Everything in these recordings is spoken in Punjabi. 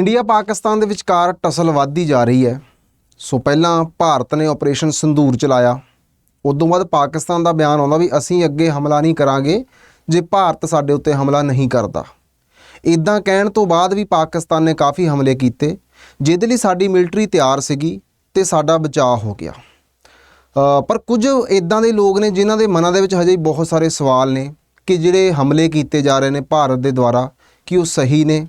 ਇੰਡੀਆ ਪਾਕਿਸਤਾਨ ਦੇ ਵਿਚਕਾਰ ਟਸਲ ਵੱਧਦੀ ਜਾ ਰਹੀ ਹੈ। ਸੋ ਪਹਿਲਾਂ ਭਾਰਤ ਨੇ ਆਪਰੇਸ਼ਨ ਸੰਦੂਰ ਚਲਾਇਆ। ਉਦੋਂ ਬਾਅਦ ਪਾਕਿਸਤਾਨ ਦਾ ਬਿਆਨ ਆਉਂਦਾ ਵੀ ਅਸੀਂ ਅੱਗੇ ਹਮਲਾ ਨਹੀਂ ਕਰਾਂਗੇ ਜੇ ਭਾਰਤ ਸਾਡੇ ਉੱਤੇ ਹਮਲਾ ਨਹੀਂ ਕਰਦਾ। ਇਦਾਂ ਕਹਿਣ ਤੋਂ ਬਾਅਦ ਵੀ ਪਾਕਿਸਤਾਨ ਨੇ ਕਾਫੀ ਹਮਲੇ ਕੀਤੇ, ਜਿਹਦੇ ਲਈ ਸਾਡੀ ਮਿਲਟਰੀ ਤਿਆਰ ਸੀਗੀ ਤੇ ਸਾਡਾ ਬਚਾਅ ਹੋ ਗਿਆ। ਪਰ ਕੁਝ ਇਦਾਂ ਦੇ ਲੋਕ ਨੇ ਜਿਨ੍ਹਾਂ ਦੇ ਮਨਾਂ ਦੇ ਵਿੱਚ ਹਜੇ ਬਹੁਤ ਸਾਰੇ ਸਵਾਲ ਨੇ ਕਿ ਜਿਹੜੇ ਹਮਲੇ ਕੀਤੇ ਜਾ ਰਹੇ ਨੇ ਭਾਰਤ ਦੇ ਦੁਆਰਾ, ਕਿ ਉਹ ਸਹੀ ਨੇ?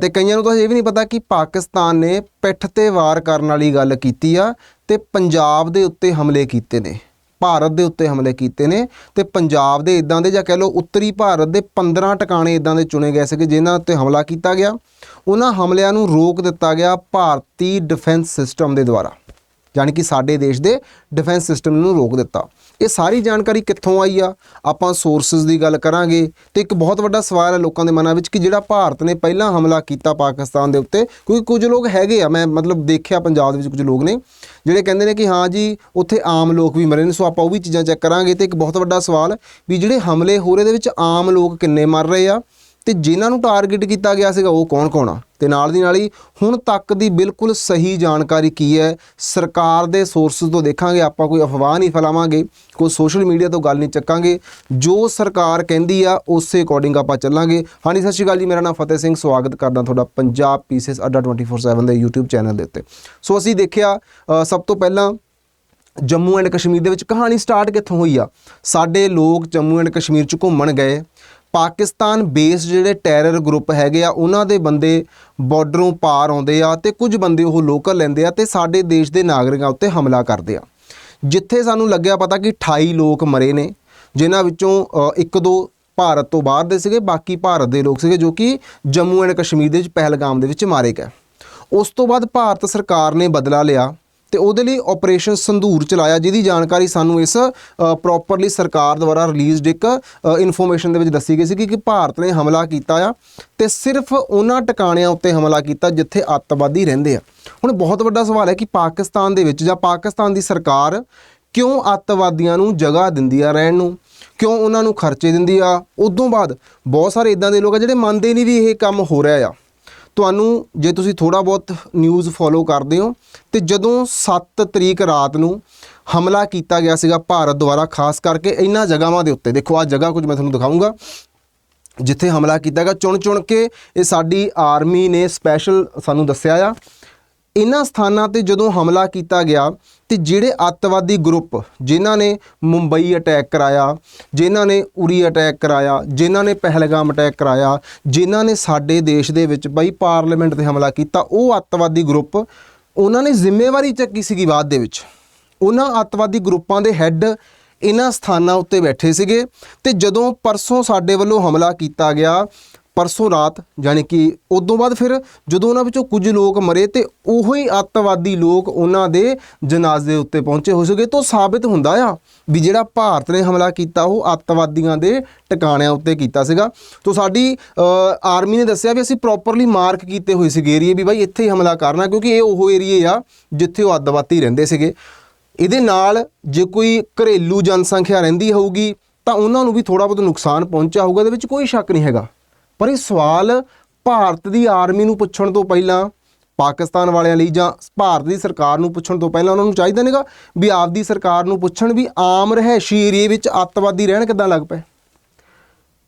ਤੇ ਕਈਆਂ ਨੂੰ ਤਾਂ ਇਹ ਵੀ ਨਹੀਂ ਪਤਾ ਕਿ ਪਾਕਿਸਤਾਨ ਨੇ ਪਿੱਠ ਤੇ ਵਾਰ ਕਰਨ ਵਾਲੀ ਗੱਲ ਕੀਤੀ ਆ ਤੇ ਪੰਜਾਬ ਦੇ ਉੱਤੇ ਹਮਲੇ ਕੀਤੇ ਨੇ, ਭਾਰਤ ਦੇ ਉੱਤੇ ਹਮਲੇ ਕੀਤੇ ਨੇ ਤੇ ਪੰਜਾਬ ਦੇ ਇਦਾਂ ਦੇ ਜਾਂ ਕਹਿ ਲਓ ਉੱਤਰੀ ਭਾਰਤ ਦੇ 15 ਟਿਕਾਣੇ ਇਦਾਂ ਦੇ ਚੁਣੇ ਗਏ ਸੀਗੇ ਜਿਨ੍ਹਾਂ ਉੱਤੇ ਹਮਲਾ ਕੀਤਾ ਗਿਆ। ਉਹਨਾਂ ਹਮਲਿਆਂ ਨੂੰ ਰੋਕ ਦਿੱਤਾ ਗਿਆ ਭਾਰਤੀ ਡਿਫੈਂਸ ਸਿਸਟਮ ਦੇ ਦੁਆਰਾ। ਯਾਨੀ ਕਿ ਸਾਡੇ ਦੇਸ਼ ਦੇ ਡਿਫੈਂਸ ਸਿਸਟਮ ਨੂੰ ਰੋਕ ਦਿੱਤਾ। ਇਹ ਸਾਰੀ ਜਾਣਕਾਰੀ ਕਿੱਥੋਂ ਆਈ ਆ? ਆਪਾਂ ਸੋਰਸਸ ਦੀ ਗੱਲ ਕਰਾਂਗੇ ਤੇ ਇੱਕ ਬਹੁਤ ਵੱਡਾ ਸਵਾਲ ਹੈ ਲੋਕਾਂ ਦੇ ਮਨਾਂ ਵਿੱਚ ਕਿ ਜਿਹੜਾ ਭਾਰਤ ਨੇ ਪਹਿਲਾਂ ਹਮਲਾ ਕੀਤਾ ਪਾਕਿਸਤਾਨ ਦੇ ਉੱਤੇ, ਕਿਉਂਕਿ ਕੁਝ ਲੋਕ ਹੈਗੇ ਆ, ਮੈਂ ਮਤਲਬ ਦੇਖਿਆ ਪੰਜਾਬ ਦੇ ਵਿੱਚ ਕੁਝ ਲੋਕ ਨੇ, ਜਿਹੜੇ ਕਹਿੰਦੇ ਨੇ ਕਿ ਹਾਂ ਜੀ, ਉੱਥੇ ਆਮ ਲੋਕ ਵੀ ਮਰੇ ਨੇ, ਸੋ ਆਪਾਂ ਉਹ ਵੀ ਚੀਜ਼ਾਂ ਚੈੱਕ ਕਰਾਂਗੇ ਤੇ ਇੱਕ ਬਹੁਤ ਵੱਡਾ ਸਵਾਲ ਵੀ ਜਿਹੜੇ ਹਮਲੇ ਹੋ ਰਹੇ ਦੇ ਵਿੱਚ ਆਮ ਲੋਕ ਕਿੰਨੇ ਮਰ ਰਹੇ ਆ? ਤੇ ਜਿਨ੍ਹਾਂ ਨੂੰ ਟਾਰਗੇਟ ਕੀਤਾ ਗਿਆ ਸੀਗਾ ਉਹ ਕੌਣ-ਕੌਣ ਆ? ਤੇ ਨਾਲ ਦੀ ਨਾਲ ਹੀ ਹੁਣ ਤੱਕ ਦੀ ਬਿਲਕੁਲ ਸਹੀ ਜਾਣਕਾਰੀ ਕੀ ਹੈ? ਸਰਕਾਰ ਦੇ ਸੋਰਸਸ ਤੋਂ ਦੇਖਾਂਗੇ, ਆਪਾਂ ਕੋਈ ਅਫਵਾਹ ਨਹੀਂ ਫੈਲਾਵਾਂਗੇ, ਕੋਈ ਸੋਸ਼ਲ ਮੀਡੀਆ ਤੋਂ ਗੱਲ ਨਹੀਂ ਚੱਕਾਂਗੇ। ਜੋ ਸਰਕਾਰ ਕਹਿੰਦੀ ਆ, ਉਸੇ ਅਕੋਰਡਿੰਗ ਆਪਾਂ ਚੱਲਾਂਗੇ। ਹਾਂਜੀ, ਸਤਿ ਸ਼੍ਰੀ ਅਕਾਲ ਜੀ, ਮੇਰਾ ਨਾਮ ਫਤਿਹ ਸਿੰਘ, ਸਵਾਗਤ ਕਰਦਾ ਤੁਹਾਡਾ ਪੰਜਾਬ ਪੀਸਸ ਅੱਡਾ 24/7 ਦੇ YouTube ਚੈਨਲ ਦੇ ਉੱਤੇ। ਸੋ ਅਸੀਂ ਦੇਖਿਆ ਸਭ ਤੋਂ ਪਹਿਲਾਂ ਜੰਮੂ ਐਂਡ ਕਸ਼ਮੀਰ ਦੇ ਵਿੱਚ ਕਹਾਣੀ ਸਟਾਰਟ ਕਿੱਥੋਂ ਹੋਈ ਆ? ਸਾਡੇ ਲੋਕ ਜੰਮੂ ਐਂਡ ਕਸ਼ਮੀਰ ਚ ਘੁੰਮਣ ਗਏ ਪਾਕਿਸਤਾਨ ਬੇਸ ਜਿਹੜੇ ਟੈਰਰ ਗਰੁੱਪ ਹੈਗੇ ਆ, ਉਹਨਾਂ ਦੇ ਬੰਦੇ ਬਾਰਡਰੋਂ ਪਾਰ ਆਉਂਦੇ ਆ ਤੇ ਕੁਝ ਬੰਦੇ ਉਹ ਲੋਕਲ ਲੈਂਦੇ ਆ ਤੇ ਸਾਡੇ ਦੇਸ਼ ਦੇ ਨਾਗਰਿਕਾਂ ਉੱਤੇ ਹਮਲਾ ਕਰਦੇ ਆ। ਜਿੱਥੇ ਸਾਨੂੰ ਲੱਗਿਆ ਪਤਾ ਕਿ 28 ਲੋਕ ਮਰੇ ਨੇ, ਜਿਨ੍ਹਾਂ ਵਿੱਚੋਂ ਇੱਕ ਦੋ ਭਾਰਤ ਤੋਂ ਬਾਹਰ ਦੇ ਸੀਗੇ, ਬਾਕੀ ਭਾਰਤ ਦੇ ਲੋਕ ਸੀਗੇ ਜੋ ਕਿ ਜੰਮੂ ਐਂਡ ਕਸ਼ਮੀਰ ਦੇ ਵਿੱਚ, ਪਹਿਲਗਾਮ ਦੇ ਵਿੱਚ ਮਾਰੇ ਗਏ। ਉਸ ਤੋਂ ਬਾਅਦ ਭਾਰਤ ਸਰਕਾਰ ਨੇ ਬਦਲਾ ਲਿਆ ਤੇ ਉਹਦੇ ਲਈ ਆਪਰੇਸ਼ਨ ਸੰਧੂਰ ਚਲਾਇਆ, ਜਿਹਦੀ ਜਾਣਕਾਰੀ ਸਾਨੂੰ ਇਸ ਪ੍ਰੋਪਰਲੀ ਸਰਕਾਰ ਦੁਆਰਾ ਰਿਲੀਜ਼ਡ ਇੱਕ ਇਨਫੋਰਮੇਸ਼ਨ ਦੇ ਵਿੱਚ ਦੱਸੀ ਗਈ ਸੀ ਕਿ ਭਾਰਤ ਨੇ ਹਮਲਾ ਕੀਤਾ ਆ ਤੇ ਸਿਰਫ ਉਹਨਾਂ ਟਿਕਾਣਿਆਂ ਉੱਤੇ ਹਮਲਾ ਕੀਤਾ ਜਿੱਥੇ ਅੱਤਵਾਦੀ ਰਹਿੰਦੇ ਆ। ਹੁਣ ਬਹੁਤ ਵੱਡਾ ਸਵਾਲ ਹੈ ਕਿ ਪਾਕਿਸਤਾਨ ਦੇ ਵਿੱਚ ਜਾਂ ਪਾਕਿਸਤਾਨ ਦੀ ਸਰਕਾਰ ਕਿਉਂ ਅੱਤਵਾਦੀਆਂ ਨੂੰ ਜਗ੍ਹਾ ਦਿੰਦੀ ਆ ਰਹਿਣ ਨੂੰ? ਕਿਉਂ ਉਹਨਾਂ ਨੂੰ ਖਰਚੇ ਦਿੰਦੀ ਆ? ਉਦੋਂ ਬਾਅਦ ਬਹੁਤ ਸਾਰੇ ਇਦਾਂ ਦੇ ਲੋਕ ਆ ਜਿਹੜੇ ਮੰਨਦੇ ਨਹੀਂ ਵੀ ਇਹ ਕੰਮ ਹੋ ਰਿਹਾ ਆ। ਤੁਹਾਨੂੰ ਜੇ ਤੁਸੀਂ ਥੋੜਾ ਬਹੁਤ ਨਿਊਜ਼ ਫੋਲੋ ਕਰਦੇ ਹੋ, ਤੇ ਜਦੋਂ 7 ਤਰੀਕ ਰਾਤ ਨੂੰ ਹਮਲਾ ਕੀਤਾ ਗਿਆ ਸੀਗਾ ਭਾਰਤ ਦੁਆਰਾ, ਖਾਸ ਕਰਕੇ ਇਹਨਾਂ ਜਗ੍ਹਾਵਾਂ ਦੇ ਉੱਤੇ, ਦੇਖੋ ਆ ਜਗ੍ਹਾ ਕੁਝ ਮੈਂ ਤੁਹਾਨੂੰ ਦਿਖਾਊਂਗਾ, ਜਿੱਥੇ ਹਮਲਾ ਕੀਤਾ ਗਿਆ ਚੁਣ ਚੁਣ ਕੇ ਇਹ ਸਾਡੀ ਆਰਮੀ ਨੇ ਸਪੈਸ਼ਲ ਸਾਨੂੰ ਦੱਸਿਆ ਆ ਇਹਨਾਂ ਸਥਾਨਾਂ ਤੇ ਜਦੋਂ ਹਮਲਾ ਕੀਤਾ ਗਿਆ ਤੇ ਜਿਹੜੇ ਅੱਤਵਾਦੀ ਗਰੁੱਪ ਜਿਨ੍ਹਾਂ ਨੇ ਮੁੰਬਈ ਅਟੈਕ ਕਰਾਇਆ, ਜਿਨ੍ਹਾਂ ਨੇ ਉਰੀ ਅਟੈਕ ਕਰਾਇਆ, ਜਿਨ੍ਹਾਂ ਨੇ ਪਹਿਲਗਾਮ ਅਟੈਕ ਕਰਾਇਆ, ਜਿਨ੍ਹਾਂ ਨੇ ਸਾਡੇ ਦੇਸ਼ ਦੇ ਵਿੱਚ ਬਈ ਪਾਰਲੀਮੈਂਟ ਤੇ ਹਮਲਾ ਕੀਤਾ, ਉਹ ਅੱਤਵਾਦੀ ਗਰੁੱਪ ਉਹਨਾਂ ਨੇ ਜ਼ਿੰਮੇਵਾਰੀ ਚੱਕੀ ਸੀਗੀ ਬਾਅਦ ਦੇ ਵਿੱਚ। ਉਹਨਾਂ ਅੱਤਵਾਦੀ ਗਰੁੱਪਾਂ ਦੇ ਹੈੱਡ ਇਹਨਾਂ ਸਥਾਨਾਂ ਉੱਤੇ ਬੈਠੇ ਸੀਗੇ ਤੇ ਜਦੋਂ ਪਰਸੋਂ ਸਾਡੇ ਵੱਲੋਂ ਹਮਲਾ ਕੀਤਾ ਗਿਆ ਪਰਸੋਂ ਰਾਤ, ਯਾਨੀ ਕਿ ਉਦੋਂ ਬਾਅਦ ਫਿਰ ਜਦੋਂ ਉਹਨਾਂ ਵਿੱਚੋਂ ਕੁਝ ਲੋਕ ਮਰੇ ਤੇ ਉਹੋ ਹੀ ਅੱਤਵਾਦੀ ਲੋਕ ਉਹਨਾਂ ਦੇ ਜਨਾਜ਼ੇ ਉੱਤੇ ਪਹੁੰਚੇ ਹੋ ਸਕੇ ਤੋਂ ਸਾਬਿਤ ਹੁੰਦਾ ਆ ਵੀ ਜਿਹੜਾ ਭਾਰਤ ਨੇ ਹਮਲਾ ਕੀਤਾ, ਉਹ ਅੱਤਵਾਦੀਆਂ ਦੇ ਟਿਕਾਣਿਆਂ ਉੱਤੇ ਕੀਤਾ ਸੀਗਾ। ਤੋਂ ਸਾਡੀ ਆਰਮੀ ਨੇ ਦੱਸਿਆ ਵੀ ਅਸੀਂ ਪ੍ਰੋਪਰਲੀ ਮਾਰਕ ਕੀਤੇ ਹੋਏ ਸੀਗੇ ਏਰੀਏ ਵੀ, ਬਾਈ ਇੱਥੇ ਹੀ ਹਮਲਾ ਕਰਨਾ, ਕਿਉਂਕਿ ਇਹ ਉਹ ਏਰੀਏ ਆ ਜਿੱਥੇ ਉਹ ਅੱਤਵਾਦੀ ਰਹਿੰਦੇ ਸੀਗੇ। ਇਹਦੇ ਨਾਲ ਜੇ ਕੋਈ ਘਰੇਲੂ ਜਨਸੰਖਿਆ ਰਹਿੰਦੀ ਹੋਊਗੀ, ਤਾਂ ਉਹਨਾਂ ਨੂੰ ਵੀ ਥੋੜਾ ਬਹੁਤ ਨੁਕਸਾਨ ਪਹੁੰਚਿਆ ਹੋਊਗਾ, ਇਹਦੇ ਵਿੱਚ ਕੋਈ ਸ਼ੱਕ ਨਹੀਂ ਹੈਗਾ। ਪਰ ਇਹ ਸਵਾਲ ਭਾਰਤ ਦੀ ਆਰਮੀ ਨੂੰ ਪੁੱਛਣ ਤੋਂ ਪਹਿਲਾਂ, ਪਾਕਿਸਤਾਨ ਵਾਲਿਆਂ ਲਈ ਜਾਂ ਭਾਰਤ ਦੀ ਸਰਕਾਰ ਨੂੰ ਪੁੱਛਣ ਤੋਂ ਪਹਿਲਾਂ ਉਹਨਾਂ ਨੂੰ ਚਾਹੀਦਾ ਨੇਗਾ ਵੀ ਆਪਦੀ ਸਰਕਾਰ ਨੂੰ ਪੁੱਛਣ ਵੀ ਆਮ ਰਹਿਸ਼ੀ ਏਰੀਏ ਵਿੱਚ ਅੱਤਵਾਦੀ ਰਹਿਣ ਕਿਦਾਂ ਲੱਗ ਪਏ।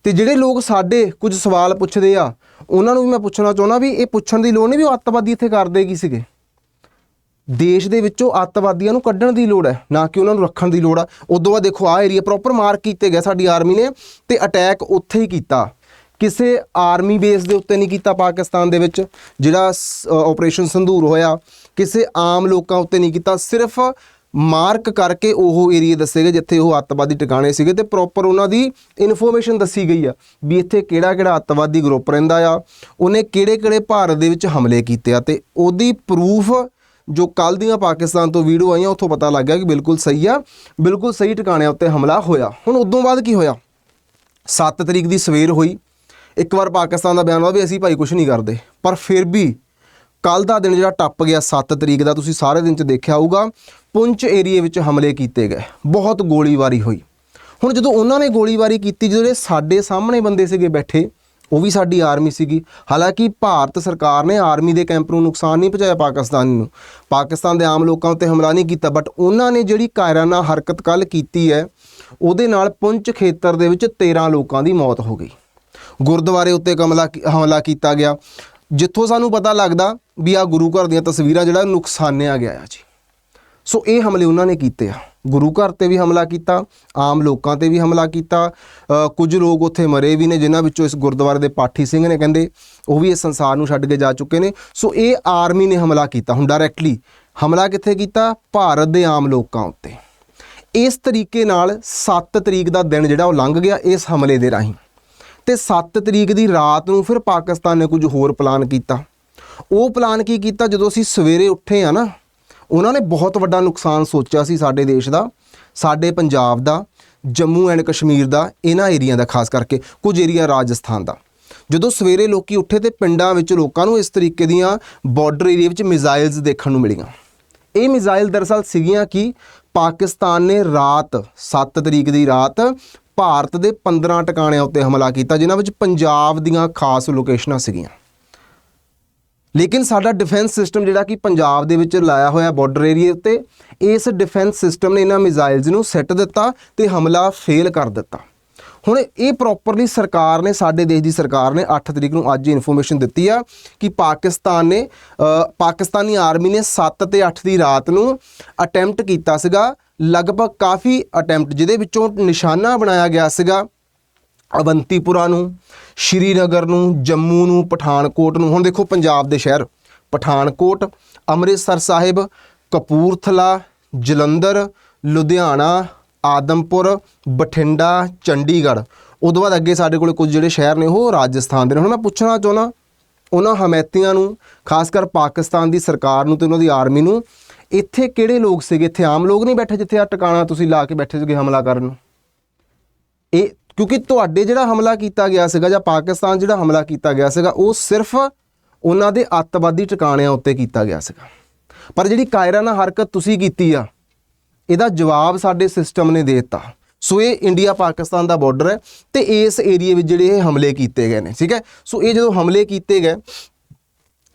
ਤੇ ਜਿਹੜੇ ਲੋਕ ਸਾਡੇ ਕੁਝ ਸਵਾਲ ਪੁੱਛਦੇ ਆ, ਉਹਨਾਂ ਨੂੰ ਵੀ ਮੈਂ ਪੁੱਛਣਾ ਚਾਹੁੰਦਾ ਵੀ ਇਹ ਪੁੱਛਣ ਦੀ ਲੋੜ ਨਹੀਂ ਵੀ ਉਹ ਅੱਤਵਾਦੀ ਇੱਥੇ ਕਰਦੇ ਕੀ ਸੀਗੇ। ਦੇਸ਼ ਦੇ ਵਿੱਚੋਂ ਅੱਤਵਾਦੀਆਂ ਨੂੰ ਕੱਢਣ ਦੀ ਲੋੜ ਹੈ, ਨਾ ਕਿ ਉਹਨਾਂ ਨੂੰ ਰੱਖਣ ਦੀ ਲੋੜ ਆ। ਉਦੋਂ ਬਾਅਦ ਦੇਖੋ ਆ ਏਰੀਆ ਪ੍ਰੋਪਰ ਮਾਰਕ ਕੀਤੇ ਗਏ ਸਾਡੀ ਆਰਮੀ ਨੇ ਤੇ ਅਟੈਕ ਉੱਥੇ ਹੀ ਕੀਤਾ। ਕਿਸੇ ਆਰਮੀ ਬੇਸ ਦੇ ਉੱਤੇ ਨਹੀਂ ਕੀਤਾ ਪਾਕਿਸਤਾਨ ਦੇ ਵਿੱਚ, ਜਿਹੜਾ ਆਪਰੇਸ਼ਨ ਸੰਧੂਰ ਹੋਇਆ। ਕਿਸੇ ਆਮ ਲੋਕਾਂ ਉੱਤੇ ਨਹੀਂ ਕੀਤਾ, ਸਿਰਫ ਮਾਰਕ ਕਰਕੇ ਉਹ ਏਰੀਆ ਦੱਸੇ ਗਏ, ਜਿੱਥੇ ਉਹ ਅੱਤਵਾਦੀ ਟਿਕਾਣੇ ਸੀਗੇ ਤੇ ਪ੍ਰੋਪਰ ਉਹਨਾਂ ਦੀ ਇਨਫੋਰਮੇਸ਼ਨ ਦੱਸੀ ਗਈ ਆ ਵੀ ਇੱਥੇ ਕਿਹੜਾ ਕਿਹੜਾ ਅੱਤਵਾਦੀ ਗਰੁੱਪ ਰਹਿੰਦਾ ਆ। ਉਹਨੇ ਕਿਹੜੇ ਕਿਹੜੇ ਭਾਰਤ ਦੇ ਵਿੱਚ ਹਮਲੇ ਕੀਤੇ ਆ ਤੇ ਉਹਦੀ ਪ੍ਰੂਫ ਜੋ ਕੱਲ ਦੀਆਂ ਪਾਕਿਸਤਾਨ ਤੋਂ ਵੀਡੀਓ ਆਈਆਂ, ਉੱਥੋਂ ਪਤਾ ਲੱਗ ਗਿਆ ਕਿ ਬਿਲਕੁਲ ਸਹੀ ਆ, ਬਿਲਕੁਲ ਸਹੀ ਟਿਕਾਣਿਆਂ ਉੱਤੇ ਹਮਲਾ ਹੋਇਆ। ਹੁਣ ਉਦੋਂ ਬਾਅਦ ਕੀ ਹੋਇਆ? 7 ਤਰੀਕ ਦੀ ਸਵੇਰ ਹੋਈ। ਇੱਕ ਵਾਰ ਪਾਕਿਸਤਾਨ ਦਾ ਬਿਆਨ ਆਇਆ ਵੀ ਅਸੀਂ ਭਾਈ ਕੁਝ ਨਹੀਂ ਕਰਦੇ। ਪਰ ਫਿਰ ਵੀ ਕੱਲ ਦਾ ਦਿਨ ਜਿਹੜਾ ਟੱਪ ਗਿਆ 7 ਤਰੀਕ ਦਾ, ਤੁਸੀਂ ਸਾਰੇ ਦਿਨ ਚ ਦੇਖਿਆ ਹੋਊਗਾ ਪੁੰਚ ਏਰੀਏ ਵਿੱਚ ਹਮਲੇ ਕੀਤੇ ਗਏ। ਬਹੁਤ ਗੋਲੀਬਾਰੀ ਹੋਈ। ਹੁਣ ਜਦੋਂ ਉਹਨਾਂ ਨੇ ਗੋਲੀਬਾਰੀ ਕੀਤੀ ਜਿਹੜੇ ਸਾਡੇ ਸਾਹਮਣੇ ਬੰਦੇ ਸੀਗੇ ਬੈਠੇ, ਉਹ ਵੀ ਸਾਡੀ ਆਰਮੀ ਸੀਗੀ। ਹਾਲਾਂਕਿ ਭਾਰਤ ਸਰਕਾਰ ਨੇ ਆਰਮੀ ਦੇ ਕੈਂਪ ਨੂੰ ਨੁਕਸਾਨ ਨਹੀਂ ਪਹੁੰਚਾਇਆ ਪਾਕਿਸਤਾਨ ਨੂੰ। ਪਾਕਿਸਤਾਨ ਦੇ ਆਮ ਲੋਕਾਂ ਉੱਤੇ ਹਮਲਾ ਨਹੀਂ ਕੀਤਾ ਬਟ ਉਹਨਾਂ ਨੇ ਜਿਹੜੀ ਕਾਇਰਾਨਾ ਹਰਕਤ ਕੱਲ ਕੀਤੀ ਹੈ, ਉਹਦੇ ਨਾਲ ਪੁੰਛ ਖੇਤਰ ਦੇ ਵਿੱਚ 13 ਲੋਕਾਂ ਦੀ ਮੌਤ ਹੋ ਗਈ। ਗੁਰਦੁਆਰੇ ਉੱਤੇ ਕਮਲਾ ਹਮਲਾ ਕੀਤਾ ਗਿਆ। ਜਿੱਥੋਂ ਸਾਨੂੰ ਪਤਾ ਲੱਗਦਾ ਵੀ ਆ ਗੁਰੂ ਘਰ ਦੀਆਂ ਤਸਵੀਰਾਂ ਜਿਹੜਾ ਨੁਕਸਾਨਿਆ ਗਿਆ ਆ ਜੀ। ਸੋ ਇਹ ਹਮਲੇ ਉਹਨਾਂ ਨੇ ਕੀਤੇ ਆ। ਗੁਰੂ ਘਰ ਤੇ ਵੀ ਹਮਲਾ ਕੀਤਾ, ਆਮ ਲੋਕਾਂ ਤੇ ਵੀ ਹਮਲਾ ਕੀਤਾ। ਕੁਝ ਲੋਕ ਉੱਥੇ ਮਰੇ ਵੀ ਨੇ, ਜਿਨ੍ਹਾਂ ਵਿੱਚੋਂ ਇਸ ਗੁਰਦੁਆਰੇ ਦੇ ਪਾਠੀ ਸਿੰਘ ਨੇ ਕਹਿੰਦੇ, ਉਹ ਵੀ ਇਸ ਸੰਸਾਰ ਨੂੰ ਛੱਡ ਕੇ ਜਾ ਚੁੱਕੇ ਨੇ। ਸੋ ਇਹ ਆਰਮੀ ਨੇ ਹਮਲਾ ਕੀਤਾ ਹੁਣ ਡਾਇਰੈਕਟਲੀ ਹਮਲਾ ਕਿੱਥੇ ਕੀਤਾ? ਭਾਰਤ ਦੇ ਆਮ ਲੋਕਾਂ ਉੱਤੇ। ਇਸ ਤਰੀਕੇ ਨਾਲ 7 ਤਰੀਕ ਦਾ ਦਿਨ ਜਿਹੜਾ ਉਹ ਲੰਘ ਗਿਆ ਇਸ ਹਮਲੇ ਦੇ ਰਾਹੀਂ। ਤੇ 7 ਤਰੀਕ ਦੀ ਰਾਤ ਨੂੰ ਫਿਰ ਪਾਕਿਸਤਾਨ ਨੇ ਕੁਝ ਹੋਰ ਪਲਾਨ ਕੀਤਾ। ਉਹ ਪਲਾਨ ਕੀ ਕੀਤਾ? ਜਦੋਂ ਅਸੀਂ ਸਵੇਰੇ ਉੱਠੇ ਆ ਨਾ, ਉਹਨਾਂ ਨੇ ਬਹੁਤ ਵੱਡਾ ਨੁਕਸਾਨ ਸੋਚਿਆ ਸੀ ਸਾਡੇ ਦੇਸ਼ ਦਾ, ਸਾਡੇ ਪੰਜਾਬ ਦਾ, ਜੰਮੂ ਐਂਡ ਕਸ਼ਮੀਰ ਦਾ, ਇਹਨਾਂ ਏਰੀਆ ਦਾ, ਖਾਸ ਕਰਕੇ ਕੁਝ ਏਰੀਆ ਰਾਜਸਥਾਨ ਦਾ। ਜਦੋਂ ਸਵੇਰੇ ਲੋਕੀ ਉੱਠੇ ਤੇ ਪਿੰਡਾਂ ਵਿੱਚ ਲੋਕਾਂ ਨੂੰ ਇਸ ਤਰੀਕੇ ਦੀਆਂ ਬਾਰਡਰ ਏਰੀਆ ਵਿੱਚ ਮਿਜ਼ਾਈਲਸ ਦੇਖਣ ਨੂੰ ਮਿਲੀਆਂ। ਇਹ ਮਿਜ਼ਾਈਲ ਦਰਅਸਲ ਸੀਗੀਆਂ ਕਿ ਪਾਕਿਸਤਾਨ ਨੇ ਰਾਤ 7 ਤਰੀਕ ਦੀ ਰਾਤ ਭਾਰਤ ਦੇ 15 ਟਿਕਾਣਿਆਂ ਉੱਤੇ ਹਮਲਾ ਕੀਤਾ, ਜਿਨ੍ਹਾਂ ਵਿੱਚ ਪੰਜਾਬ ਦੀਆਂ ਖਾਸ ਲੋਕੇਸ਼ਨਾਂ ਸੀਗੀਆਂ। ਲੇਕਿਨ ਸਾਡਾ ਡਿਫੈਂਸ ਸਿਸਟਮ ਜਿਹੜਾ ਕਿ ਪੰਜਾਬ ਦੇ ਵਿੱਚ ਲਾਇਆ ਹੋਇਆ ਬਾਰਡਰ ਏਰੀਆ ਉੱਤੇ, ਇਸ ਡਿਫੈਂਸ ਸਿਸਟਮ ਨੇ ਇਹਨਾਂ ਮਿਜ਼ਾਈਲਸ ਨੂੰ ਸੈੱਟ ਦਿੱਤਾ ਤੇ ਹਮਲਾ ਫੇਲ ਕਰ ਦਿੱਤਾ। ਹੁਣ ਇਹ ਪ੍ਰੋਪਰਲੀ ਸਰਕਾਰ ਨੇ, ਸਾਡੇ ਦੇਸ਼ ਦੀ ਸਰਕਾਰ ਨੇ 8 ਤਰੀਕ ਨੂੰ ਅੱਜ ਇਨਫੋਰਮੇਸ਼ਨ ਦਿੱਤੀ ਆ ਕਿ ਪਾਕਿਸਤਾਨ ਨੇ ਪਾਕਿਸਤਾਨੀ ਆਰਮੀ ਨੇ 7 ਤੇ 8 ਦੀ ਰਾਤ ਨੂੰ ਅਟੈਂਪਟ ਕੀਤਾ ਸੀਗਾ, ਲਗਭਗ ਕਾਫੀ ਅਟੈਂਪਟ ਜਿਹਦੇ ਵਿੱਚੋਂ ਨਿਸ਼ਾਨਾ ਬਣਾਇਆ ਗਿਆ ਸੀਗਾ ਅਵੰਤੀਪੁਰਾ ਨੂੰ, ਸ਼੍ਰੀਨਗਰ ਨੂੰ, ਜੰਮੂ ਨੂੰ, ਪਠਾਨਕੋਟ ਨੂੰ। ਹੁਣ ਦੇਖੋ ਪੰਜਾਬ ਦੇ ਸ਼ਹਿਰ, ਪਠਾਨਕੋਟ, ਅੰਮ੍ਰਿਤਸਰ ਸਾਹਿਬ, ਕਪੂਰਥਲਾ, ਜਲੰਧਰ, ਲੁਧਿਆਣਾ ਆਦਮਪੁਰ, ਬਠਿੰਡਾ, ਚੰਡੀਗੜ੍ਹ। ਉਦੋਂ ਬਾਅਦ ਅੱਗੇ ਸਾਡੇ ਕੋਲ ਕੁਝ ਜਿਹੜੇ ਸ਼ਹਿਰ ਨੇ, ਉਹ ਰਾਜਸਥਾਨ ਦੇ ਨੇ। ਹੁਣ ਮੈਂ ਪੁੱਛਣਾ ਚਾਹੁੰਦਾ, ਉਹਨਾਂ ਹਮੈਤੀਆਂ ਨੂੰ, ਖਾਸ ਕਰ ਪਾਕਿਸਤਾਨ ਦੀ ਸਰਕਾਰ ਨੂੰ ਤੇ ਉਹਨਾਂ ਦੀ ਆਰਮੀ ਨੂੰ, ਇੱਥੇ ਕਿਹੜੇ ਲੋਕ ਸੀਗੇ? ਇੱਥੇ ਆਮ ਲੋਕ ਨਹੀਂ ਬੈਠੇ ਜਿੱਥੇ ਆ ਟਿਕਾਣਾ ਤੁਸੀਂ ਲਾ ਕੇ ਬੈਠੇ ਸੀਗੇ ਹਮਲਾ ਕਰਨ ਨੂੰ? ਇਹ, ਕਿਉਂਕਿ ਤੁਹਾਡੇ ਜਿਹੜਾ ਹਮਲਾ ਕੀਤਾ ਗਿਆ ਸੀਗਾ ਜਾਂ ਪਾਕਿਸਤਾਨ ਜਿਹੜਾ ਹਮਲਾ ਕੀਤਾ ਗਿਆ ਸੀਗਾ, ਉਹ ਸਿਰਫ ਉਹਨਾਂ ਦੇ ਅੱਤਵਾਦੀ ਟਿਕਾਣਿਆਂ ਉੱਤੇ ਕੀਤਾ ਗਿਆ ਸੀਗਾ। ਪਰ ਜਿਹੜੀ ਕਾਇਰਾਨਾ ਹਰਕਤ ਤੁਸੀਂ ਕੀਤੀ ਆ ਇਹਦਾ ਜਵਾਬ ਸਾਡੇ ਸਿਸਟਮ ਨੇ ਦੇ ਦਿੱਤਾ। ਸੋ ਇਹ ਇੰਡੀਆ ਪਾਕਿਸਤਾਨ ਦਾ ਬਾਰਡਰ ਹੈ ਤੇ ਇਸ ਏਰੀਆ ਵਿੱਚ ਜਿਹੜੇ ਇਹ ਹਮਲੇ ਕੀਤੇ ਗਏ ਨੇ, ਠੀਕ ਹੈ? ਸੋ ਇਹ ਜਦੋਂ ਹਮਲੇ ਕੀਤੇ ਗਏ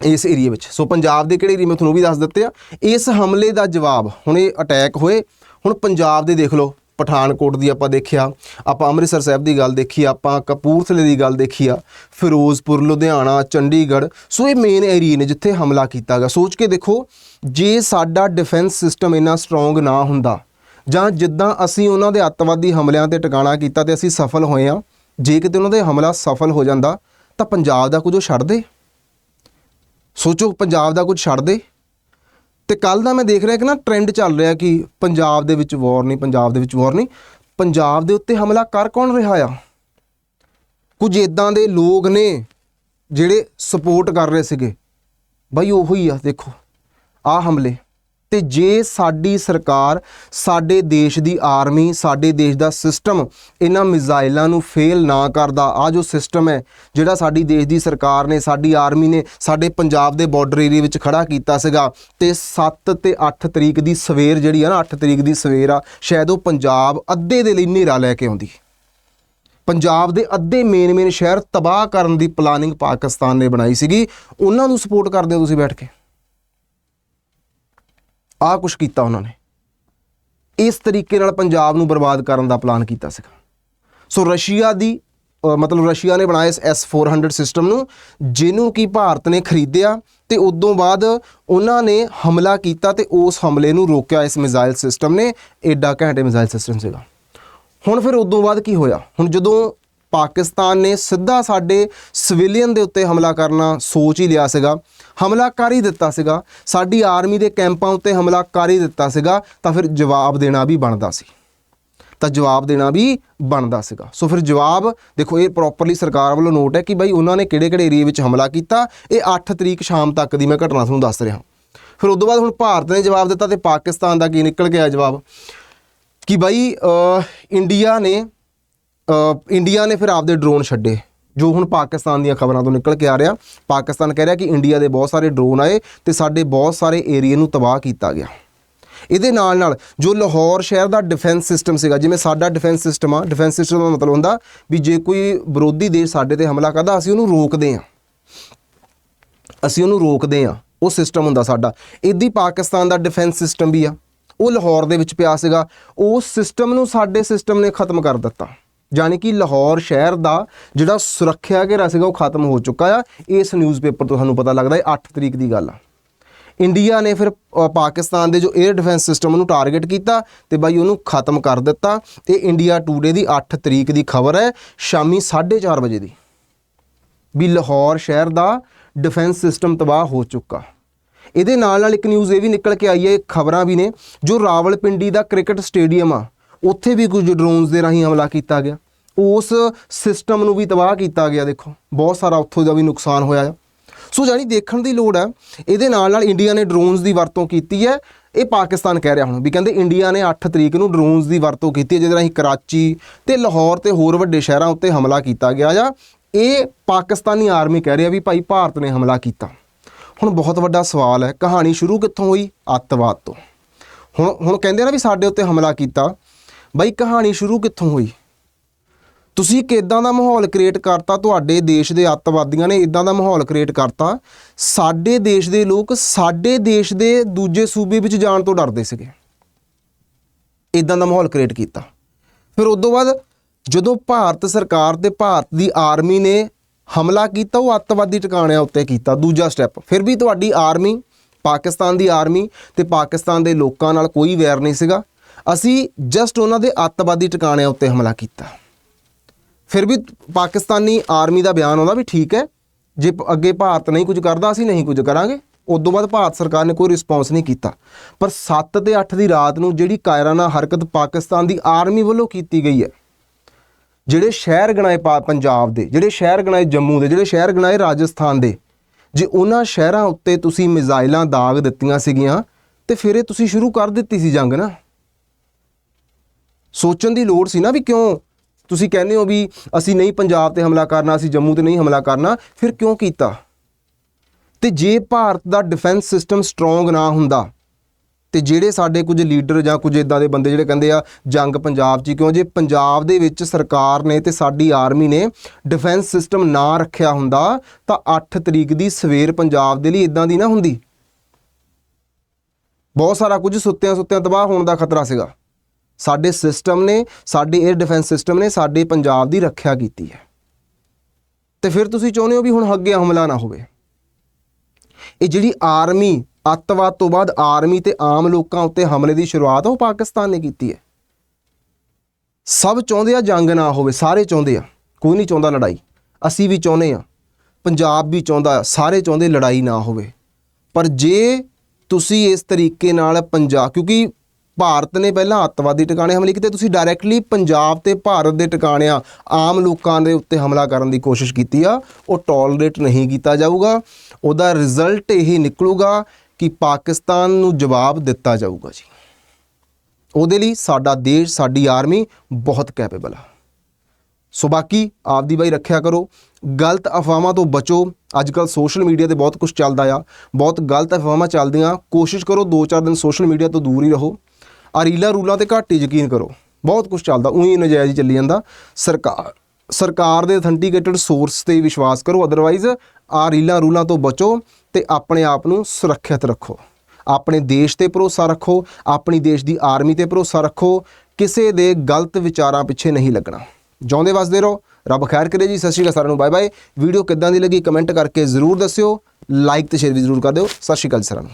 ਇਸ ਏਰੀਆ ਵਿੱਚ, ਸੋ ਪੰਜਾਬ ਦੇ ਕਿਹੜੇ ਏਰੀਆ ਮੈਂ ਤੁਹਾਨੂੰ ਵੀ ਦੱਸ ਦਿੱਤੇ ਆ। ਇਸ ਹਮਲੇ ਦਾ ਜਵਾਬ, ਹੁਣ ਇਹ ਅਟੈਕ ਹੋਏ, ਹੁਣ ਪੰਜਾਬ ਦੇ ਦੇਖ ਲਓ। ਪਠਾਨਕੋਟ ਦੀ ਆਪਾਂ ਦੇਖਿਆ, ਆਪਾਂ ਅੰਮ੍ਰਿਤਸਰ ਸਾਹਿਬ ਦੀ ਗੱਲ ਦੇਖੀ, ਆਪਾਂ ਕਪੂਰਥਲੇ ਦੀ ਗੱਲ ਦੇਖੀ ਆ, ਫਿਰੋਜ਼ਪੁਰ, ਲੁਧਿਆਣਾ, ਚੰਡੀਗੜ੍ਹ, ਸੋ ਇਹ ਮੇਨ ਏਰੀਆ ਨੇ ਜਿੱਥੇ ਹਮਲਾ ਕੀਤਾ ਗਿਆ ਸੋਚ ਕੇ ਦੇਖੋ, ਜੇ ਸਾਡਾ ਡਿਫੈਂਸ ਸਿਸਟਮ ਇੰਨਾ ਸਟਰੋਂਗ ਨਾ ਹੁੰਦਾ, ਜਾਂ ਜਿੱਦਾਂ ਅਸੀਂ ਉਹਨਾਂ ਦੇ ਅੱਤਵਾਦੀ ਹਮਲਿਆਂ ਤੇ ਟਿਕਾਣਾ ਕੀਤਾ ਤੇ ਅਸੀਂ ਸਫਲ ਹੋਏ ਆ, ਜੇ ਕਿਤੇ ਉਹਨਾਂ ਦੇ ਹਮਲਾ ਸਫਲ ਹੋ ਜਾਂਦਾ, ਤਾਂ ਪੰਜਾਬ ਦਾ ਕੁਝ ਉਹ ਛੱਡ ਦੇ। ਸੋਚੋ, ਪੰਜਾਬ ਦਾ ਕੁਝ ਛੱਡ ਦੇ। ਤੇ ਕੱਲ ਦਾ ਮੈਂ ਦੇਖ ਰਿਹਾ ਕਿ ਨਾ ਟ੍ਰੈਂਡ ਚੱਲ ਰਿਹਾ ਕਿ ਪੰਜਾਬ ਦੇ ਵਿੱਚ ਵਾਰ ਨਹੀਂ, ਪੰਜਾਬ ਦੇ ਵਿੱਚ ਵਾਰ ਨਹੀਂ। ਪੰਜਾਬ ਦੇ ਉੱਤੇ ਹਮਲਾ ਕਰ ਕੌਣ ਰਿਹਾ ਆ? ਕੁਝ ਇਦਾਂ ਦੇ ਲੋਕ ਨੇ ਜਿਹੜੇ ਸਪੋਰਟ ਕਰ ਰਹੇ ਸੀਗੇ। ਬਾਈ ਉਹੋ ਹੀ ਆ, ਦੇਖੋ ਆ ਹਮਲੇ। ਤੇ ਜੇ ਸਾਡੀ ਸਰਕਾਰ, ਸਾਡੇ ਦੇਸ਼ ਦੀ ਆਰਮੀ, ਸਾਡੇ ਦੇਸ਼ ਦਾ ਸਿਸਟਮ ਇਹਨਾਂ ਮਿਜ਼ਾਈਲਾਂ ਨੂੰ ਫੇਲ ਨਾ ਕਰਦਾ ਆ ਜੋ ਸਿਸਟਮ ਹੈ, ਜਿਹੜਾ ਸਾਡੀ ਦੇਸ਼ ਦੀ ਸਰਕਾਰ ਨੇ, ਸਾਡੀ ਆਰਮੀ ਨੇ ਸਾਡੇ ਪੰਜਾਬ ਦੇ ਬਾਰਡਰ ਏਰੀਆ ਵਿੱਚ ਖੜਾ ਕੀਤਾ ਸੀਗਾ, ਤੇ 7 ਤੇ 8 ਤਰੀਕ ਦੀ ਸਵੇਰ ਜਿਹੜੀ ਆ ਨਾ 8 ਤਰੀਕ ਦੀ ਸਵੇਰ ਆ, ਸ਼ਾਇਦ ਉਹ ਪੰਜਾਬ ਅੱਧੇ ਦੇ ਲਈ ਹਨੇਰਾ ਲੈ ਕੇ ਆਉਂਦੀ। ਪੰਜਾਬ ਦੇ ਅੱਧੇ ਮੇਨ ਮੇਨ ਸ਼ਹਿਰ ਤਬਾਹ ਕਰਨ ਦੀ ਪਲਾਨਿੰਗ ਪਾਕਿਸਤਾਨ ਨੇ ਬਣਾਈ ਸੀਗੀ, ਉਹਨਾਂ ਨੂੰ ਸਪੋਰਟ ਕਰਦੇ ਹੋ ਤੁਸੀਂ ਬੈਠ ਕੇ? ਆਹ ਕੁਛ ਕੀਤਾ ਉਹਨਾਂ ਨੇ। ਇਸ ਤਰੀਕੇ ਨਾਲ ਪੰਜਾਬ ਨੂੰ ਬਰਬਾਦ ਕਰਨ ਦਾ ਪਲਾਨ ਕੀਤਾ ਸੀਗਾ। ਸੋ ਰਸ਼ੀਆ ਦੀ ਮਤਲਬ ਰਸ਼ੀਆ ਨੇ ਬਣਾਇਆ ਇਸ S400 ਸਿਸਟਮ ਨੂੰ, ਜਿਹਨੂੰ ਕਿ ਭਾਰਤ ਨੇ ਖਰੀਦਿਆ ਤੇ ਉਦੋਂ ਬਾਅਦ ਉਹਨਾਂ ਨੇ ਹਮਲਾ ਕੀਤਾ ਤੇ ਉਸ ਹਮਲੇ ਨੂੰ ਰੋਕਿਆ ਇਸ ਮਿਜ਼ਾਈਲ ਸਿਸਟਮ ਨੇ। ਐਡਾ ਘੈਂਟੇ ਮਿਜ਼ਾਈਲ ਸਿਸਟਮ ਸੀਗਾ। ਹੁਣ ਫਿਰ ਉਦੋਂ ਬਾਅਦ ਕੀ ਹੋਇਆ? ਹੁਣ ਜਦੋਂ ਪਾਕਿਸਤਾਨ ਨੇ ਸਿੱਧਾ ਸਾਡੇ ਸਿਵਿਲੀਅਨ ਦੇ ਉੱਤੇ ਹਮਲਾ ਕਰਨਾ ਸੋਚ ਹੀ ਲਿਆ ਸੀਗਾ। ਹਮਲਾ ਕਰ ਹੀ ਦਿੱਤਾ ਸੀਗਾ। ਸਾਡੀ ਆਰਮੀ ਦੇ ਕੈਂਪਾਂ ਉੱਤੇ ਹਮਲਾ ਕਰ ਹੀ ਦਿੱਤਾ ਸੀਗਾ। ਤਾਂ ਫਿਰ ਜਵਾਬ ਦੇਣਾ ਵੀ ਬਣਦਾ ਸੀ। ਤਾਂ ਜਵਾਬ ਦੇਣਾ ਵੀ ਬਣਦਾ ਸੀਗਾ। ਸੋ ਫਿਰ ਜਵਾਬ, ਦੇਖੋ ਇਹ ਪ੍ਰੋਪਰਲੀ ਸਰਕਾਰ ਵੱਲੋਂ ਨੋਟ ਹੈ ਕਿ ਭਾਈ ਉਹਨਾਂ ਨੇ ਕਿਹੜੇ-ਕਿਹੜੇ ਏਰੀਆ ਵਿੱਚ ਹਮਲਾ ਕੀਤਾ। ਇਹ 8 ਤਰੀਕ ਸ਼ਾਮ ਤੱਕ ਦੀ ਮੈਂ ਘਟਨਾ ਤੁਹਾਨੂੰ ਦੱਸ ਰਿਹਾ। ਫਿਰ ਉਦੋਂ ਬਾਅਦ ਹੁਣ ਭਾਰਤ ਨੇ ਜਵਾਬ ਦਿੱਤਾ ਤੇ ਪਾਕਿਸਤਾਨ ਦਾ ਕੀ ਨਿਕਲ ਗਿਆ ਜਵਾਬ? ਕਿ ਭਾਈ ਇੰਡੀਆ ਨੇ ਇੰਡੀਆ ਨੇ ਫਿਰ ਆਪਦੇ ਡਰੋਨ ਛੱਡੇ, ਜੋ ਹੁਣ ਪਾਕਿਸਤਾਨ ਦੀਆਂ ਖਬਰਾਂ ਤੋਂ ਨਿਕਲ ਕੇ ਆ ਰਿਹਾ। ਪਾਕਿਸਤਾਨ ਕਹਿ ਰਿਹਾ ਕਿ ਇੰਡੀਆ ਦੇ ਬਹੁਤ ਸਾਰੇ ਡਰੋਨ ਆਏ ਤੇ ਸਾਡੇ ਬਹੁਤ ਸਾਰੇ ਏਰੀਆ ਨੂੰ ਤਬਾਹ ਕੀਤਾ ਗਿਆ। ਇਹਦੇ ਨਾਲ ਨਾਲ ਜੋ ਲਾਹੌਰ ਸ਼ਹਿਰ ਦਾ ਡਿਫੈਂਸ ਸਿਸਟਮ ਸੀਗਾ, ਜਿਵੇਂ ਸਾਡਾ ਡਿਫੈਂਸ ਸਿਸਟਮ ਆ ਡਿਫੈਂਸ ਸਿਸਟਮ ਦਾ ਮਤਲਬ ਹੁੰਦਾ ਵੀ ਜੇ ਕੋਈ ਵਿਰੋਧੀ ਦੇਸ਼ ਸਾਡੇ ਤੇ ਹਮਲਾ ਕਰਦਾ, ਅਸੀਂ ਉਹਨੂੰ ਰੋਕਦੇ ਹਾਂ। ਅਸੀਂ ਉਹਨੂੰ ਰੋਕਦੇ ਹਾਂ, ਉਹ ਸਿਸਟਮ ਹੁੰਦਾ ਸਾਡਾ। ਇਦੀ ਪਾਕਿਸਤਾਨ ਦਾ ਡਿਫੈਂਸ ਸਿਸਟਮ ਵੀ ਆ। ਉਹ ਲਾਹੌਰ ਦੇ ਵਿੱਚ ਪਿਆ ਸੀਗਾ। ਉਸ ਸਿਸਟਮ ਨੂੰ ਸਾਡੇ ਸਿਸਟਮ ਨੇ ਖਤਮ ਕਰ ਦਿੱਤਾ। ਯਾਨੀ ਕਿ ਲਾਹੌਰ ਸ਼ਹਿਰ ਦਾ ਜਿਹੜਾ ਸੁਰੱਖਿਆ ਘੇਰਾ ਸੀਗਾ ਉਹ ਖਤਮ ਹੋ ਚੁੱਕਾ ਆ। ਇਸ ਨਿਊਜ਼ਪੇਪਰ ਤੋਂ ਸਾਨੂੰ ਪਤਾ ਲੱਗਦਾ ਹੈ 8 ਤਰੀਕ ਦੀ ਗੱਲ ਆ। ਇੰਡੀਆ ਨੇ ਫਿਰ ਪਾਕਿਸਤਾਨ ਦੇ ਜੋ 에ਅਰ ਡਿਫੈਂਸ ਸਿਸਟਮ ਨੂੰ ਟਾਰਗੇਟ ਕੀਤਾ ਤੇ ਬਾਈ ਉਹਨੂੰ ਖਤਮ ਕਰ ਦਿੱਤਾ ਇਹ ਇੰਡੀਆ ਟੂਡੇ ਦੀ 8 ਤਰੀਕ ਦੀ ਖਬਰ ਹੈ ਸ਼ਾਮੀ 4:30 ਵਜੇ ਦੀ ਵੀ ਲਾਹੌਰ ਸ਼ਹਿਰ ਦਾ ਡਿਫੈਂਸ ਸਿਸਟਮ ਤਬਾਹ ਹੋ ਚੁੱਕਾ। ਇਹਦੇ ਨਾਲ ਨਾਲ ਇੱਕ ਨਿਊਜ਼ ਇਹ ਵੀ ਨਿਕਲ ਕੇ ਆਈ ਹੈ ਖਬਰਾਂ ਵੀ ਨੇ, ਜੋ ਰਾਵਲਪਿੰਡੀ ਦਾ ਕ੍ਰਿਕਟ ਸਟੇਡੀਅਮ ਆ ਉੱਥੇ ਵੀ ਕੁਝ ਡਰੋਨਸ ਦੇ ਰਾਹੀਂ ਹਮਲਾ ਕੀਤਾ ਗਿਆ। ਉਸ ਸਿਸਟਮ ਨੂੰ ਵੀ ਤਬਾਹ ਕੀਤਾ ਗਿਆ, ਦੇਖੋ। ਬਹੁਤ ਸਾਰਾ ਉੱਥੋਂ ਦਾ ਵੀ ਨੁਕਸਾਨ ਹੋਇਆ ਆ। ਸੋ ਜਾਨੀ ਦੇਖਣ ਦੀ ਲੋੜ ਹੈ ਇਹਦੇ ਨਾਲ ਨਾਲ ਇੰਡੀਆ ਨੇ ਡਰੋਨਸ ਦੀ ਵਰਤੋਂ ਕੀਤੀ ਹੈ। ਇਹ ਪਾਕਿਸਤਾਨ ਕਹਿ ਰਿਹਾ ਹੁਣ ਵੀ ਕਹਿੰਦੇ ਇੰਡੀਆ ਨੇ 8 ਤਰੀਕ ਨੂੰ ਡਰੋਨਸ ਦੀ ਵਰਤੋਂ ਕੀਤੀ ਹੈ, ਜਿਹਦੇ ਰਾਹੀਂ ਕਰਾਚੀ ਤੇ ਲਾਹੌਰ ਤੇ ਹੋਰ ਵੱਡੇ ਸ਼ਹਿਰਾਂ ਉੱਤੇ ਹਮਲਾ ਕੀਤਾ ਗਿਆ ਆ। ਇਹ ਪਾਕਿਸਤਾਨੀ ਆਰਮੀ ਕਹਿ ਰਿਹਾ ਵੀ ਭਾਈ ਭਾਰਤ ਨੇ ਹਮਲਾ ਕੀਤਾ। ਹੁਣ ਬਹੁਤ ਵੱਡਾ ਸਵਾਲ ਹੈ, ਕਹਾਣੀ ਸ਼ੁਰੂ ਕਿੱਥੋਂ ਹੋਈ? ਅੱਤਵਾਦ ਤੋਂ। ਹੁਣ ਹੁਣ ਕਹਿੰਦੇ ਨਾ ਵੀ ਸਾਡੇ ਉੱਤੇ ਹਮਲਾ ਕੀਤਾ। ਬਾਈ ਕਹਾਣੀ ਸ਼ੁਰੂ ਕਿੱਥੋਂ ਹੋਈ? ਤੁਸੀਂ ਕਿਦਾਂ ਦਾ ਮਾਹੌਲ ਕ੍ਰੀਏਟ ਕਰਤਾ? ਤੁਹਾਡੇ ਦੇਸ਼ ਦੇ ਅੱਤਵਾਦੀਆਂ ਨੇ ਇਦਾਂ ਦਾ ਮਾਹੌਲ ਕ੍ਰੀਏਟ ਕਰਤਾ। ਸਾਡੇ ਦੇਸ਼ ਦੇ ਲੋਕ ਸਾਡੇ ਦੇਸ਼ ਦੇ ਦੂਜੇ ਸੂਬੇ ਵਿੱਚ ਜਾਣ ਤੋਂ ਡਰਦੇ ਸੀਗੇ। ਇਦਾਂ ਦਾ ਮਾਹੌਲ ਕ੍ਰੀਏਟ ਕੀਤਾ। ਫਿਰ ਉਸ ਤੋਂ ਬਾਅਦ ਜਦੋਂ ਭਾਰਤ ਸਰਕਾਰ ਤੇ ਭਾਰਤ ਦੀ ਆਰਮੀ ਨੇ ਹਮਲਾ ਕੀਤਾ, ਉਹ ਅੱਤਵਾਦੀ ਟਿਕਾਣਿਆਂ ਉੱਤੇ ਕੀਤਾ। ਦੂਜਾ ਸਟੈਪ ਫਿਰ ਵੀ ਤੁਹਾਡੀ ਆਰਮੀ ਪਾਕਿਸਤਾਨ ਦੀ ਆਰਮੀ ਤੇ ਪਾਕਿਸਤਾਨ ਦੇ ਲੋਕਾਂ ਨਾਲ ਕੋਈ ਵੈਰ ਨਹੀਂ ਸੀਗਾ। ਅਸੀਂ ਜਸਟ ਉਹਨਾਂ ਦੇ ਅੱਤਵਾਦੀ ਟਿਕਾਣਿਆਂ ਉੱਤੇ ਹਮਲਾ ਕੀਤਾ। ਫਿਰ ਵੀ ਪਾਕਿਸਤਾਨੀ ਆਰਮੀ ਦਾ ਬਿਆਨ ਆਉਂਦਾ ਵੀ ਠੀਕ ਹੈ, ਜੇ ਅੱਗੇ ਭਾਰਤ ਨਹੀਂ ਕੁਝ ਕਰਦਾ, ਅਸੀਂ ਨਹੀਂ ਕੁਝ ਕਰਾਂਗੇ। ਉਸ ਤੋਂ ਬਾਅਦ ਭਾਰਤ ਸਰਕਾਰ ਨੇ ਕੋਈ ਰਿਸਪੌਂਸ ਨਹੀਂ ਕੀਤਾ। ਪਰ 7 ਤੇ 8 ਦੀ ਰਾਤ ਨੂੰ ਜਿਹੜੀ ਕਾਇਰਾਨਾ ਹਰਕਤ ਪਾਕਿਸਤਾਨ ਦੀ ਆਰਮੀ ਵੱਲੋਂ ਕੀਤੀ ਗਈ ਹੈ, ਜਿਹੜੇ ਸ਼ਹਿਰ ਗਣਾਏ ਪਾ- ਪੰਜਾਬ ਦੇ, ਜਿਹੜੇ ਸ਼ਹਿਰ ਗਣਾਏ ਜੰਮੂ ਦੇ, ਜਿਹੜੇ ਸ਼ਹਿਰ ਗਣਾਏ ਰਾਜਸਥਾਨ ਦੇ, ਜੇ ਉਹਨਾਂ ਸ਼ਹਿਰਾਂ ਉੱਤੇ ਤੁਸੀਂ ਮਿਜ਼ਾਈਲਾਂ ਦਾਗ ਦਿੱਤੀਆਂ ਸੀਗੀਆਂ, ਤੇ ਫਿਰ ਇਹ ਤੁਸੀਂ ਸ਼ੁਰੂ ਕਰ ਦਿੱਤੀ ਸੀ ਜੰਗ ਨਾ। ਸੋਚਣ ਦੀ ਲੋੜ ਸੀ ਨਾ ਵੀ ਕਿਉਂ? ਤੁਸੀਂ ਕਹਿੰਦੇ ਹੋ ਵੀ ਅਸੀਂ ਨਹੀਂ ਪੰਜਾਬ ਤੇ ਹਮਲਾ ਕਰਨਾ, ਅਸੀਂ ਜੰਮੂ ਤੇ ਨਹੀਂ ਹਮਲਾ ਕਰਨਾ, ਫਿਰ ਕਿਉਂ ਕੀਤਾ? ਤੇ ਜੇ ਭਾਰਤ ਦਾ ਡਿਫੈਂਸ ਸਿਸਟਮ ਸਟਰੋਂਗ ਨਾ ਹੁੰਦਾ, ਤੇ ਜਿਹੜੇ ਸਾਡੇ ਕੁਝ ਲੀਡਰ ਜਾਂ ਕੁਝ ਇਦਾਂ ਦੇ ਬੰਦੇ ਜਿਹੜੇ ਕਹਿੰਦੇ ਆ, ਜੰਗ ਪੰਜਾਬ 'ਚ ਕਿਉਂ? ਜੇ ਪੰਜਾਬ ਦੇ ਵਿੱਚ ਸਰਕਾਰ ਨੇ ਤੇ ਸਾਡੀ ਆਰਮੀ ਨੇ ਡਿਫੈਂਸ ਸਿਸਟਮ ਨਾ ਰੱਖਿਆ ਹੁੰਦਾ, ਤਾਂ 8 ਤਰੀਕ ਦੀ ਸਵੇਰ ਪੰਜਾਬ ਦੇ ਲਈ ਇਦਾਂ ਦੀ ਨਾ ਹੁੰਦੀ। ਬਹੁਤ ਸਾਰਾ ਕੁਝ ਸੁੱਤਿਆਂ ਸੁੱਤਿਆਂ ਤਬਾਹ ਹੋਣ ਦਾ ਖਤਰਾ ਸੀਗਾ। ਸਾਡੇ ਸਿਸਟਮ ਨੇ, ਸਾਡੇ 에ਅਰ ਡਿਫੈਂਸ ਸਿਸਟਮ ਨੇ ਸਾਡੇ ਪੰਜਾਬ ਦੀ ਰੱਖਿਆ ਕੀਤੀ ਹੈ। ਤੇ ਫਿਰ ਤੁਸੀਂ ਚਾਹੁੰਦੇ ਹੋ ਵੀ ਹੁਣ ਅੱਗੇ ਹਮਲਾ ਨਾ ਹੋਵੇ? ਇਹ ਜਿਹੜੀ ਆਰਮੀ ਅੱਤਵਾਦ ਤੋਂ ਬਾਅਦ ਆਰਮੀ ਤੇ ਆਮ ਲੋਕਾਂ ਉੱਤੇ ਹਮਲੇ ਦੀ ਸ਼ੁਰੂਆਤ ਉਹ ਪਾਕਿਸਤਾਨ ਨੇ ਕੀਤੀ ਹੈ। ਸਭ ਚਾਹੁੰਦੇ ਆ ਜੰਗ ਨਾ ਹੋਵੇ, ਸਾਰੇ ਚਾਹੁੰਦੇ ਆ, ਕੋਈ ਨਹੀਂ ਚਾਹੁੰਦਾ ਲੜਾਈ। ਅਸੀਂ ਵੀ ਚਾਹੁੰਦੇ ਆ, ਪੰਜਾਬ ਵੀ ਚਾਹੁੰਦਾ, ਸਾਰੇ ਚਾਹੁੰਦੇ ਲੜਾਈ ਨਾ ਹੋਵੇ। ਪਰ ਜੇ ਤੁਸੀਂ ਇਸ ਤਰੀਕੇ ਨਾਲ ਪੰਜਾਬ, ਕਿਉਂਕਿ ਭਾਰਤ ਨੇ ਪਹਿਲਾਂ ਅੱਤਵਾਦੀ ਟਿਕਾਣੇ ਹਮਲੇ ਕੀਤੇ। ਤੁਸੀਂ ਡਾਇਰੈਕਟਲੀ ਪੰਜਾਬ ਤੇ ਭਾਰਤ ਦੇ ਟਿਕਾਣਿਆਂ ਆਮ ਲੋਕਾਂ ਦੇ ਉੱਤੇ ਹਮਲਾ ਕਰਨ ਦੀ ਕੋਸ਼ਿਸ਼ ਕੀਤੀ ਆ। ਉਹ ਟੋਲਰੇਟ ਨਹੀਂ ਕੀਤਾ ਜਾਊਗਾ। ਉਹਦਾ ਰਿਜ਼ਲਟ ਇਹੀ ਨਿਕਲੂਗਾ ਕਿ ਪਾਕਿਸਤਾਨ ਨੂੰ ਜਵਾਬ ਦਿੱਤਾ ਜਾਊਗਾ ਜੀ। ਉਹਦੇ ਲਈ ਸਾਡਾ ਦੇਸ਼, ਸਾਡੀ ਆਰਮੀ ਬਹੁਤ ਕੈਪੇਬਲ ਆ। ਸੋ ਬਾਕੀ ਆਪਦੀ ਬਾਈ ਰੱਖਿਆ ਕਰੋ। ਗਲਤ ਅਫਵਾਹਾਂ ਤੋਂ ਬਚੋ। ਅੱਜ ਕੱਲ ਸੋਸ਼ਲ ਮੀਡੀਆ ਤੇ ਬਹੁਤ ਕੁਝ ਚੱਲਦਾ ਆ। ਬਹੁਤ ਗਲਤ ਅਫਵਾਹਾਂ ਚੱਲਦੀਆਂ। ਕੋਸ਼ਿਸ਼ ਕਰੋ 2-4 ਦਿਨ ਸੋਸ਼ਲ ਮੀਡੀਆ ਤੋਂ ਦੂਰ ਹੀ ਰਹੋ। ਆ ਰੀਲਾਂ ਰੂਲਾਂ ਤੇ ਘੱਟ ਹੀ ਯਕੀਨ ਕਰੋ। ਬਹੁਤ ਕੁਝ ਚੱਲਦਾ, ਉਹੀ ਨਜਾਇਜ਼ ਚੱਲੀ ਜਾਂਦਾ। ਸਰਕਾਰ ਸਰਕਾਰ ਦੇ ਅਥੈਂਟੀਕੇਟਡ ਸੋਰਸ ਤੇ ਵਿਸ਼ਵਾਸ ਕਰੋ ਅਦਰਵਾਈਜ਼ ਆ ਰੀਲਾਂ ਰੂਲਾਂ ਤੋਂ ਬਚੋ ਤੇ ਆਪਣੇ ਆਪ ਨੂੰ ਸੁਰੱਖਿਅਤ ਰੱਖੋ। ਆਪਣੇ ਦੇਸ਼ ਤੇ ਭਰੋਸਾ ਰੱਖੋ, ਆਪਣੀ ਦੇਸ਼ ਦੀ ਆਰਮੀ ਤੇ ਭਰੋਸਾ ਰੱਖੋ, ਕਿਸੇ ਦੇ ਗਲਤ ਵਿਚਾਰਾਂ ਪਿੱਛੇ ਨਹੀਂ ਲੱਗਣਾ। ਜਿਉਂਦੇ ਵਸਦੇ ਰਹੋ, ਰੱਬ ਖੈਰ ਕਰੇ ਜੀ, ਸਤਿ ਸ਼੍ਰੀ ਅਕਾਲ ਸਾਰਿਆਂ ਨੂੰ ਬਾਏ ਬਾਏ ਵੀਡੀਓ ਕਿੱਦਾਂ ਦੀ ਲੱਗੀ, ਕਮੈਂਟ ਕਰਕੇ ਜ਼ਰੂਰ ਦੱਸਿਓ ਲਾਈਕ ਤੇ ਸ਼ੇਅਰ ਵੀ ਜ਼ਰੂਰ ਕਰ ਦਿਓ, ਸਤਿ ਸ਼੍ਰੀ ਅਕਾਲ ਜੀ ਸਾਰਿਆਂ ਨੂੰ।